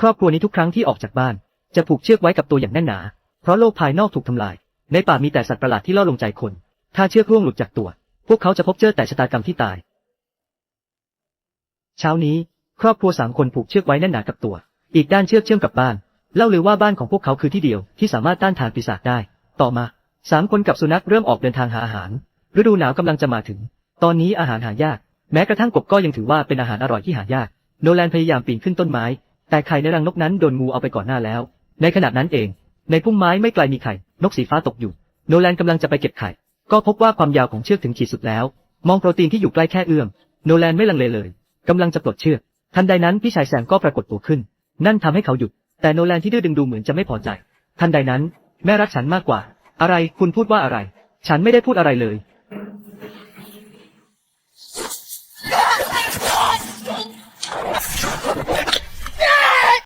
ครอบครัวนี้ทุกครั้งที่ออกจากบ้าน จะผูกเชือกไว้กับตัวอย่างแน่นหนา เพราะโลกภายนอกถูกทำลาย ในป่ามีแต่สัตว์ประหลาดที่ล่อลงใจคน ถ้าเชือกร่วงหลุดจากตัว พวกเขาจะพบเจอแต่ชะตากรรมที่ตาย เช้านี้ ครอบครัวสามคนผูกเชือกไว้แน่นหนากับตัว อีกด้านเชือกเชื่อมกับบ้าน เล่าเลยว่าบ้านของพวกเขาคือที่เดียวที่สามารถต้านทานปีศาจได้ ต่อมาสามคนกับสุนัขเริ่มออกเดินทางหาอาหาร ฤดูหนาวกำลังจะมาถึง ตอนนี้อาหารหายาก แม้กระทั่งกบก็ยังถือว่าเป็นอาหารอร่อยที่หายาก โนแลนพยายามปีนขึ้นต้นไม้ แต่ไข่ในรังนกนั้นโดนงูเอาไปก่อนหน้าแล้ว ในขณะนั้นเอง ในพุ่มไม้ไม่ไกลมีไข่ นกสีฟ้าตกอยู่ โนแลนกำลังจะไปเก็บไข่ ก็พบว่าความยาวของเชือกถึงขีดสุดแล้ว มองโปรตีนที่อยู่ใกล้แค่เอื้อม โนแลนไม่ลังเลเลยกำลังจะปลดเชือก ทันใดนั้นพี่ชายแซมก็ปรากฏตัวขึ้น นั่นทำให้เขาหยุด แต่โนแลนที่ดื้อดึงดูเหมือนจะไม่พอใจ ทันใดนั้น แม่รักฉันมากกว่า อะไร คุณพูดว่าอะไร ฉันไม่ได้พูดอะไรเลย